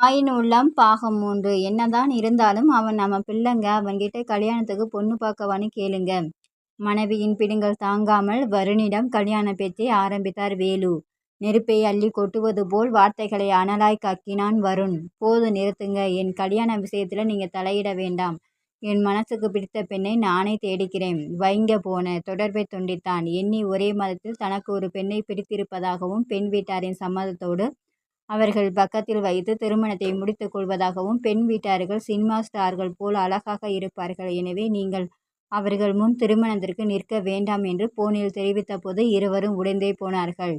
தாயின் உள்ளம் பாகம் மூன்று. என்னதான் இருந்தாலும் அவன் நம்ம பிள்ளைங்க அவன்கிட்ட கல்யாணத்துக்கு பொண்ணு பார்க்கவான்னு கேளுங்க. மனைவியின் பிடுங்கள் தாங்காமல் வருணிடம் கல்யாண பேச்சை ஆரம்பித்தார் வேலு. நெருப்பை அள்ளி கொட்டுவது போல் வார்த்தைகளை அனலாய் கக்கினான் வருண். போது நிறுத்துங்க. என் கல்யாண விஷயத்துல நீங்க தலையிட வேண்டாம். என் மனசுக்கு பிடித்த பெண்ணை நானே தேடிக்கிறேன். வைங்க போன தொடர்பை துண்டித்தான். எண்ணி ஒரே மதத்தில் தனக்கு ஒரு பெண்ணை பிடித்திருப்பதாகவும் பெண் வீட்டாரின் சம்மதத்தோடு அவர்கள் பக்கத்தில் வைத்து திருமணத்தை முடித்துக் கொள்வதாகவும் பெண் வீட்டார்கள் சினிமா ஸ்டார்கள் போல் அழகாக இருப்பார்கள். எனவே நீங்கள் அவர்கள் முன் திருமணத்திற்கு நிற்க வேண்டாம் என்று போனில் தெரிவித்த போது இருவரும் உடைந்தே போனார்கள்.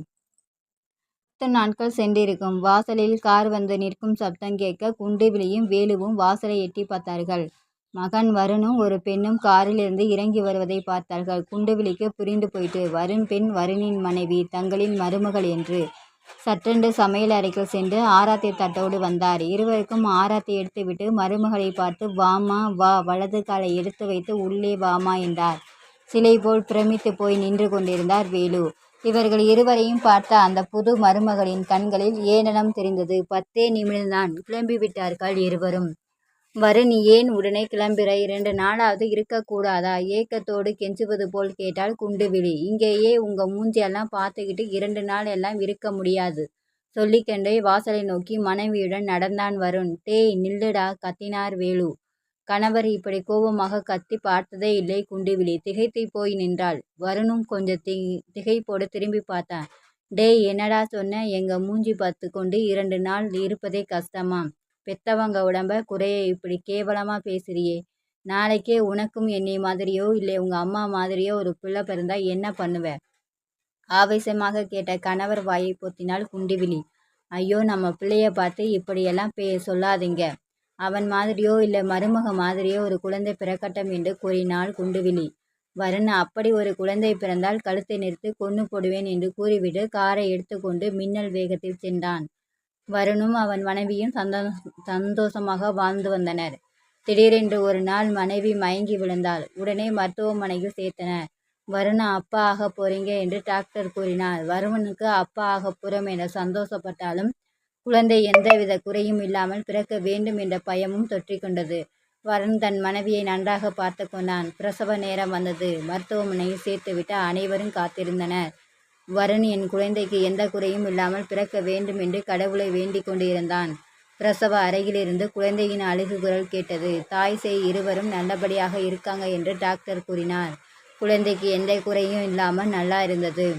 பத்து நாட்கள் சென்றிருக்கும் வாசலில் கார் வந்து நிற்கும் சப்தம் கேட்க குண்டுவிலியும் வேலுவும் வாசலை எட்டி பார்த்தார்கள். மகன் வருணும் ஒரு பெண்ணும் காரிலிருந்து இறங்கி வருவதை பார்த்தார்கள். குண்டுவிலிக்கு புரிந்து போயிட்டு வருண் பெண் வருணின் மனைவி தங்களின் மருமகள் என்று சட்டென்று சமையல் அறைக்குள் சென்று ஆராத்தி தட்டோடு வந்தார். இருவருக்கும் ஆராத்தி எடுத்துவிட்டு மருமகளை பார்த்து வாமா வா வலது காலை எடுத்து வைத்து உள்ளே வாமா என்றார். சிலை போல் பிரமித்துப் போய் நின்று கொண்டிருந்தார் வேலு. இவர்கள் இருவரையும் பார்த்த அந்த புது மருமகளின் கண்களில் ஏளனம் தெரிந்தது. பத்தே நிமிடம்தான் கிளம்பிவிட்டார்கள் இருவரும். வருண் ஏன் உடனே கிளம்புற? இரண்டு நாளாவது இருக்கக்கூடாதா? ஏக்கத்தோடு கெஞ்சுவது போல் கேட்டாள் குண்டுவிழி. இங்கேயே உங்க மூஞ்சியெல்லாம் பார்த்துக்கிட்டு இரண்டு நாள் எல்லாம் இருக்க முடியாது. சொல்லிக்கண்டே வாசலை நோக்கி மனைவியுடன் நடந்தான் வருண். டேய் நில்லுடா கத்தினார் வேலு. கணவர் இப்படி கோபமாக கத்தி பார்த்ததே இல்லை குண்டுவிழி. திகைத்து போய் நின்றாள். வருணும் கொஞ்சம் தி திகைப்போடு திரும்பி பார்த்தான். டேய் என்னடா சொன்ன? எங்க மூஞ்சி பார்த்து கொண்டு இரண்டு நாள் இருப்பதே கஷ்டமா பெத்தவங்க உடம்ப குறைய இப்படி கேவலமாக பேசுறியே. நாளைக்கே உனக்கும் என்னை மாதிரியோ இல்லை உங்கள் அம்மா மாதிரியோ ஒரு பிள்ளை பிறந்தா என்ன பண்ணுவ? ஆவேசமாக கேட்ட கணவர் வாயை பொத்தினால் குண்டிவிழி ஐயோ நம்ம பிள்ளைய பார்த்து இப்படியெல்லாம் பே சொல்லாதீங்க. அவன் மாதிரியோ இல்லை மருமக மாதிரியோ ஒரு குழந்தை பிறக்கட்டும் என்று கூறினாள் குண்டுவிழி வருண் அப்படி ஒரு குழந்தை பிறந்தால் கழுத்தை நிறுத்து கொன்று போடுவேன் என்று கூறிவிட்டு காரை எடுத்துக்கொண்டு மின்னல் வேகத்தில் சென்றான். வருணும். அவன் மனைவியும் சந்தோ சந்தோஷமாக வாழ்ந்து வந்தனர். திடீரென்று ஒரு நாள் மனைவி மயங்கி விழுந்தாள். உடனே மருத்துவமனையில் சேர்த்தனர். வருண அப்பா ஆக போறீங்க என்று டாக்டர் கூறினார் வருணனுக்கு அப்பா ஆக புறம் என சந்தோஷப்பட்டாலும் குழந்தை எந்தவித குறையும் இல்லாமல் பிறக்க வேண்டும் என்ற பயமும் தொற்றிக்கொண்டது வருண் தன் மனைவியை நன்றாக பார்த்து கொண்டான். பிரசவ நேரம் வந்தது. மருத்துவமனையில் சேர்த்துவிட்டு அனைவரும் காத்திருந்தனர். வருண் என் குழந்தைக்கு எந்த குறையும் இல்லாமல் பிறக்க வேண்டும் என்று கடவுளை வேண்டிக் கொண்டிருந்தான். பிரசவ அறையிலிருந்து குழந்தையின் அழுகு குரல் கேட்டது. தாய் செய் இருவரும் நல்லபடியாக இருக்காங்க என்று டாக்டர் கூறினார். குழந்தைக்கு எந்த குறையும் இல்லாமல் நல்லா இருந்தது.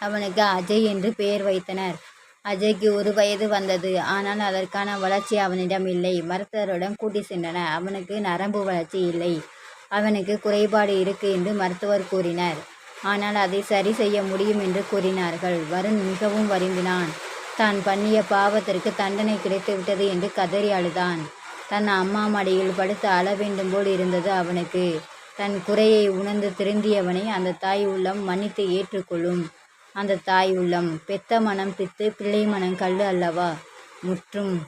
அவனுக்கு அஜய் என்று பெயர் வைத்தனர். அஜய்க்கு ஒரு வயது வந்தது. ஆனால் அதற்கான வளர்ச்சி அவனிடம் இல்லை. மருத்துவரிடம் கூட்டி சென்றனர். அவனுக்கு நரம்பு வளர்ச்சி இல்லை. அவனுக்கு குறைபாடு இருக்கு என்று மருத்துவர் கூறினர். ஆனால் அதை சரி செய்ய முடியும் என்று கூறினார்கள். வருண் மிகவும் வருந்தினான். தான் பண்ணிய பாவத்திற்கு தண்டனை கிடைத்துவிட்டது என்று கதறி அழுதான். தன் அம்மா மடியில் படுத்து அழ வேண்டும் போல் இருந்தது அவனுக்கு. தன் குறையை உணர்ந்து திருந்தியவனை அந்த தாய் உள்ளம் மன்னித்து ஏற்றுக்கொள்ளும். அந்த தாய் உள்ளம் பெத்த மனம் பித்து பிள்ளை மனம் கல் அல்லவா? முற்றும்.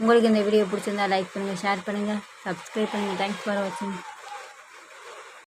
உங்களுக்கு இந்த வீடியோ பிடிச்சிருந்தா லைக் பண்ணுங்கள் ஷேர் பண்ணுங்கள் சப்ஸ்கிரைப் பண்ணுங்கள் தேங்க்ஸ் ஃபார் வாட்சிங்